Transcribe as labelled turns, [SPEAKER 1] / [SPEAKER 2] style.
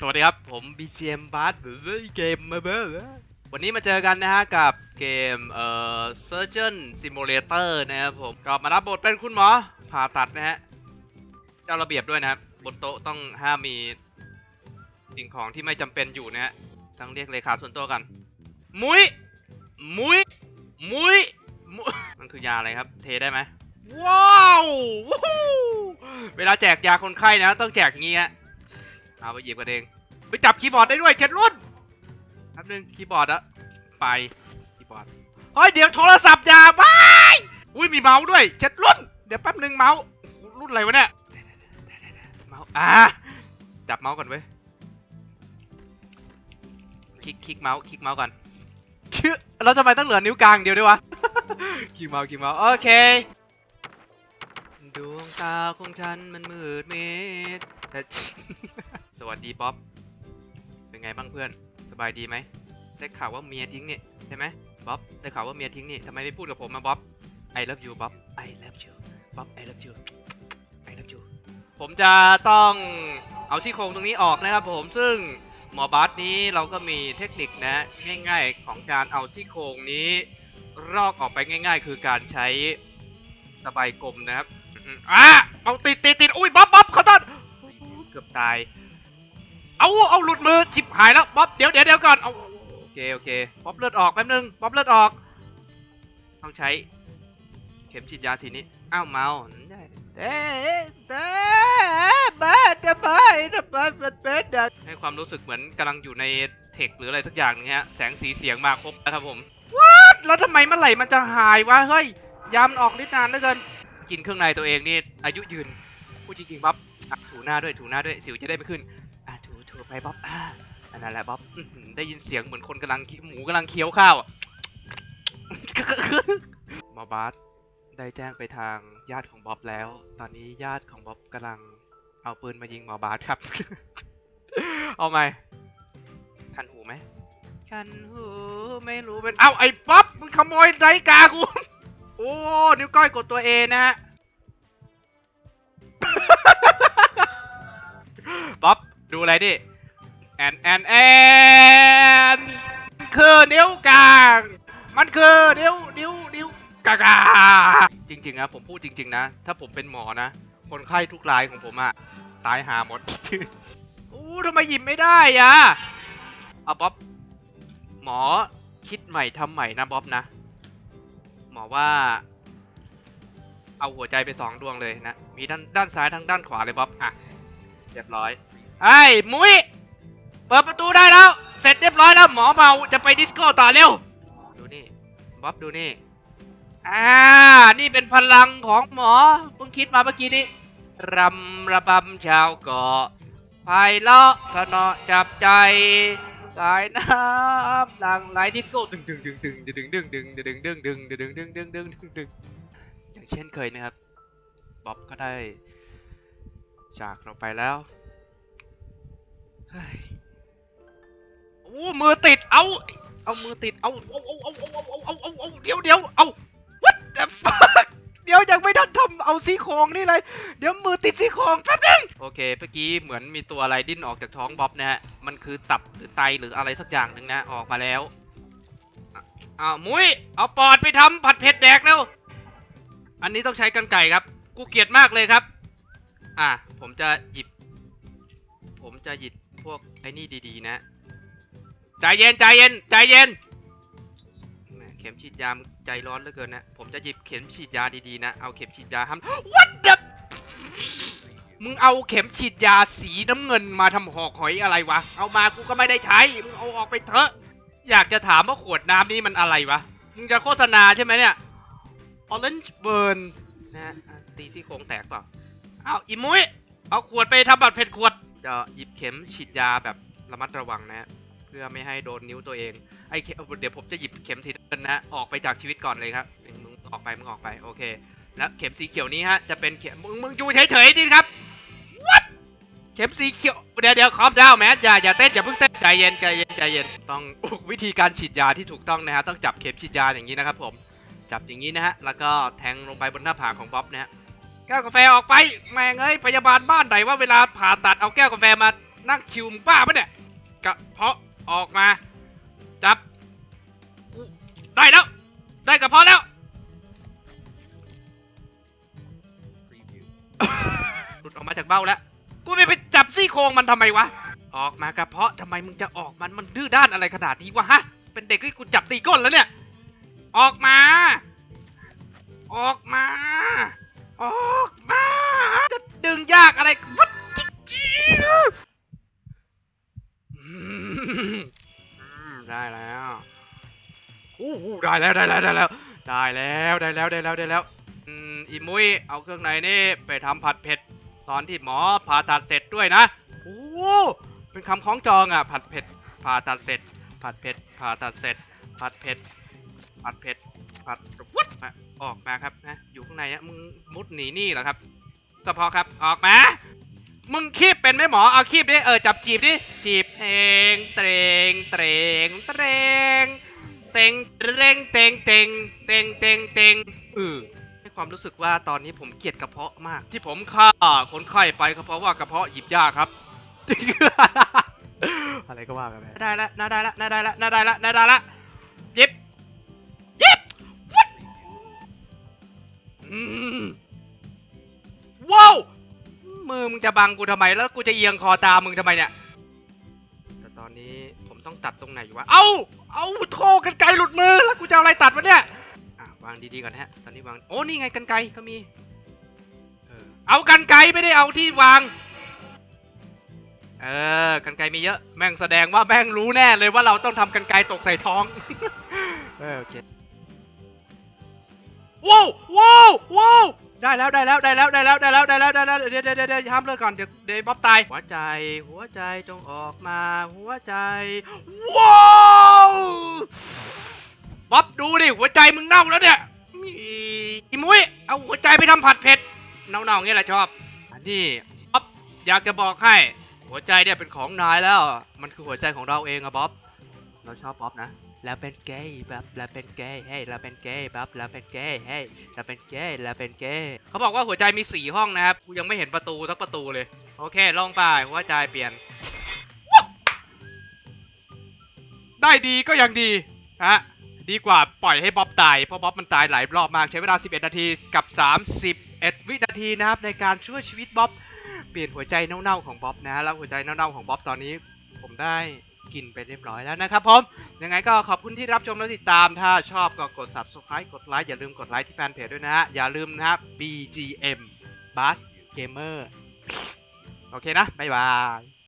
[SPEAKER 1] สวัสดีครับ ผม BGM b a s เกมมาเบอร์วันนี้มาเจอกันนะฮะ กับเกมเอ่อ Surgeon Simulator นะครับผม ก็มารับบทเป็นคุณหมอ ผ่าตัดนะฮะ เจ้าระเบียบด้วยนะครับ บนโต๊ะต้องห้ามมีสิ่งของที่ไม่จำเป็นอยู่นะฮะต้องเรียกเลขาส่วนตัวกัน มุ้ย มุ้ย มุ้ยมุยมันคือยาอะไรครับ เทได้ไหมว้าว เวลาแจกยาคนไข้นะ ต้องแจกอย่างงี้ฮะ เอาไปหยิบกันเองไปจับคีย์บอร์ดได้ด้วยเจ็ดรุ่นแป๊บนึงคีย์บอร์ดอะไปคีย์บอร์ดเฮ้ยเดี๋ยวโทรศัพท์อย่าไปอุ้ยมีเมาส์ด้วยเจ็ดรุ่น เดี๋ยวแป๊บนึงเมาส์รุ่นอะไรวะเนี่ยเมาส์อ่าจับเมาส์ก่อนเว้ยคลิกคลิกเมาส์คลิกเมาส์ก่อนชื่อแล้วทำไมต้องเหลือนิ้วกลางเดียวด้วยวะคลิกเมาส์คลิกเมาส์โอเคดวงตาของฉันมันมืดมิดแต่ สวัสดีป๊อป เป็นไงบ้างเพื่อน สบายดีไหม ได้ข่าวว่าเมียทิ้งนี่ใช่ไหมบ๊อบ ได้ข่าวว่าเมียทิ้งนี่ทำไมไม่พูดกับผมมาบ๊อบ I love you บ๊อบ I love you บ๊อบ I love you I love you ผมจะต้องเอาซี่โครงตรงนี้ออกนะครับผม ซึ่งหมอบาสนี้เราก็มีเทคนิคนะง่ายๆของการเอาซี่โครงนี้รอกออกไปง่าย ๆ คือการใช้สบายกลมนะครับอะเอาติดติดติดอุ้ยบ๊อบบ๊อบขอโทษเกือบตาย เอาเอาหลุดมือชิบหายแล้วบ๊อบเดี๋ยวเดี๋ยวเดี๋ยวก่อนเอาโอเคโอเคบ๊อบเลือดออกแป๊บนึงบ๊อบเลือดออกต้องใช้ เข็มฉีดยาทีนี้อ้าวเมาได้เด้เด้บ้าจะบ้าจะบ้าเป็นเด็กให้ความรู้สึกเหมือนกำลังอยู่ในเทคหรืออะไรสักอย่างนึงฮะแสงสีเสียงมาครบนะครับผมว้าแล้วทำไมเมื่อไหร่มันจะหายวะเฮ้ยยามนออกนิดนานเหลือเกินกินเครื่องในตัวเองนี่อายุยืนพูดจริงๆบ๊อบถูหน้าด้วยถูหน้าด้วยสิวจะได้ไม่ขึ้น ไปบ๊อบอ่าอันนั้นแหละบ๊อบอื้อหือได้ยินเสียงเหมือนคนกำลังหมูกำลังเคี้ยวข้าวอะหมอบาสได้แจ้งไปทางญาติของบ๊อบแล้ว ตอนนี้ญาติของบ๊อบกำลังเอาปืนมายิงหมอบาสครับ เอาไหมคันหูไหมคันหูไม่รู้เป็นเอ้าไอ้บ๊อบมึงขโมยนาฬิกากู โอ้นิ้วก้อยกดตัวเอนะฮะบ๊อบดูอะไรดิ แอนแอนแอนคือนิ้วกลาง มันคือนิ้วนิ้วนิ้วกากาจริงๆนะผมพูดจริง ๆ นะ ถ้าผมเป็นหมอนะ คนไข้ทุกรายของผมอะตายหาหมดอู้ทำไมหยิบไม่ได้อะเอาบ๊อบหมอคิดใหม่ทำใหม่นะบ๊อบนะ หมอว่า เอาหัวใจไปสองดวงเลยนะ มีด้านด้านซ้ายทั้งด้านขวาเลยบ๊อบอะเรียบร้อยไอ้ยมุ้ย เปิดประตูได้แล้ว เสร็จเรียบร้อยแล้วหมอเมาจะไปดิสโก้ต่อเร็ว ดูนี่บ๊อบดูนี่ อ่า นี่เป็นพลังของหมอเพิ่งคิดมาเมื่อกี้นี้รำระบำชาวเกาะไพเราะสนอจับใจ สายน้ำหลังไหลดิสโก้ดึงดึงดึงดึงดึงดึงดึงดึงดึงดึงดึงดึงดึงดึงดึงดึงดึงอย่างเช่นเคยนะครับบ๊อบก็ได้จากเราไปแล้ว มือติด เอาเอามือติด เอาเอาเอาเอาเอาเอาเอาเอาเอาเดี๋ยวเดี๋ยวเอา what the fuck เดี๋ยวยังไม่ทันทำเอาซี่โครงนี่เลย เดี๋ยวมือติดซี่โครงแป๊บนึงโอเคเมื่อกี้เหมือนมีตัวอะไรดิ้นออกจากท้องบ๊อบนะฮะ มันคือตับหรือไตหรืออะไรสักอย่างหนึ่งนะออกมาแล้วอ้าวมุ้ยเอาปอดไปทำผัดเผ็ดแดกแล้ว อันนี้ต้องใช้กันไก่ครับ กูเกลียดมากเลยครับ อะผมจะหยิบ ผมจะหยิบพวกไอ้นี่ดีๆนะ ใจเย็นใจเย็นใจเย็นแหมเข็มฉีดยามใจร้อนเหลือเกินนะ ผมจะหยิบเข็มฉีดยาดีๆนะ เอาเข็มฉีดยาทำ What the มึงเอาเข็มฉีดยาสีน้ำเงินมาทำหอกหอยอะไรวะ เอามากูก็ไม่ได้ใช้ มึงเอาออกไปเถอะ อยากจะถามว่าขวดน้ำนี้มันอะไรวะ มึงจะโฆษณาใช่ไหมเนี่ย Orange Burn นะตีที่โครงแตกเปล่า เอาอีมุ้ยเอาขวดไปทำบัตรเพชรขวดจะหยิบเข็มฉีดยาแบบระมัดระวังนะฮะ เพื่อไม่ให้โดนนิ้วตัวเองไอเเดี๋ยวผมจะหยิบเข็มสีน้ำเงินนะออกไปจากชีวิตก่อนเลยครับมึงออกไปมึงออกไปโอเค แล้วเข็มสีเขียวนี้ฮะจะเป็นเข็มมึงมึงอยู่เฉยๆดิครับ What เข็มสีเขียวเดี๋ยวเดี๋ยวคอมดาวแมสอย่าอย่าเต้นอย่าเพิ่งเต้นใจเย็นใจเย็นใจเย็นต้องวิธีการฉีดยาที่ถูกต้องนะฮะต้องจับเข็มฉีดยาอย่างนี้นะครับผมจับอย่างนี้นะฮะแล้วก็แทงลงไปบนหน้าผากของบ๊อบนะฮะแก้วกาแฟออกไปแม่งเอ้ยพยาบาลบ้านไหนว่าเวลาผ่าตัดเอาแก้วกาแฟมานั่งชิวมึงบ้าปะเนี่ยกระเพาะ ออกมา จับ ได้แล้ว ได้กระเพาะแล้ว หลุดออกมาจากเบ้าแล้ว กูไม่ไปจับซี่โครงมันทำไมวะ ออกมากระเพาะทำไมมึงจะออกมันมันดื้อด้านอะไรขนาดนี้วะฮะ เป็นเด็กที่กูจับตีก้นแล้วเนี่ย ออกมา ออกมา ออกมา จะดึงยากอะไรวัดอืมได้แล้วอู้หู ได้แล้วได้แล้วได้แล้วได้แล้วได้แล้วได้แล้วได้แล้วอืมอีมุ้ยเอาเครื่องในนี่ไปทำผัดเผ็ดตอนที่หมอผ่าตัดเสร็จด้วยนะโอ้เป็นคำคล้องจองอะผัดเผ็ดผ่าตัดเสร็จ ผัดเผ็ดผ่าตัดเสร็จ ผัดเผ็ดผัดเผ็ดผัดวัดออกมาครับนะอยู่ข้างในอะมึงมุดหนีนี่เหรอครับกระพาะครับออกมามึงคีบเป็นไหมหมอเอาคีบดิเออจับจีบดิจีบเองเตรงเตรงเตรง ตงเตรงเตงเตงเตงเตงเตงเออให้ความรู้สึกว่าตอนนี้ผมเกลียดกระเพาะมาก ที่ผมฆ่าคนไข้ไปก็เพราะว่ากระเพาะหยิบยากครับอะไรก็ว่ากันไปได้ละน่าได้ละน่าได้ละน่าได้ละน่าได้ละหยิบหยิบวัดอืมว้าวมือมึงจะบังกูทำไมแล้วกูจะเอียงคอตามมึงทำไมเนี่ย แต่ตอนนี้ผม ต้องตัดตรงไหนวะ เอาเอาโทกันไกลหลุดมือ แล้วกูจะเอาอะไรตัดวะเนี่ย อะวางดีๆก่อนฮะ ตอนนี้วาง โอ้ นี่ไงกันไกรก็มี เออ เอากันไกรไม่ได้เอาที่วาง เออ กันไกรมีเยอะ แม่งแสดงว่าแม่งรู้แน่เลยว่าเราต้องทำกันไกรตกใส่ท้อง เออโอเคว้าวว้าวว้าว ได้แล้วได้แล้วได้แล้วได้แล้วได้แล้วได้แล้วได้แล้วเดี๋ยวเดี๋ยวเดี๋ยวห้ามเลิกก่อนเดี๋ยวเดี๋ยวบ๊อบตายหัวใจ หัวใจจงออกมาหัวใจว้าวบ๊อบดูดิหัวใจมึงเน่าแล้วเนี่ยอีมุ้ยเอาหัวใจไปทำผัดเผ็ดเน่าๆเงี้ยแหละชอบอันนี้บ๊อบอยากจะบอกให้ หัวใจเนี่ยเป็นของนายแล้ว มันคือหัวใจของเราเองอะบ๊อบเราชอบบ๊อบนะ แล้วเป็นเกย์แบบแล้วเป็นเกย์เฮ้ยเราเป็นเกย์แบบแล้วเป็นเกย์เฮ้ยเราเป็นเกย์แล้วเป็นเกย์เขาบอกว่าหัวใจมีสี่ห้องนะครับกูยังไม่เห็นประตูสักประตูเลย โอเคลองไปหัวใจเปลี่ยน ได้ดีก็ยังดีฮะดีกว่าปล่อยให้บ๊อบตายเพราะบ๊อบมันตายหลายรอบมากใช้เวลา 11 นาทีกับ 31 วินาทีนะครับในการช่วยชีวิตบ๊อบเปลี่ยนหัวใจเน่าๆของบ๊อบนะแล้วหัวใจเน่าๆของบ๊อบตอนนี้ ผมได้ กินไปเรียบร้อยแล้วนะครับผม ยังไงก็ขอบคุณที่รับชมและติดตาม ถ้าชอบก็กด subscribe กดไลค์อย่าลืมกดไลค์ที่แฟนเพจด้วยนะฮะ อย่าลืมนะครับ BGM Bass Gamer โอเคนะ บ๊ายบาย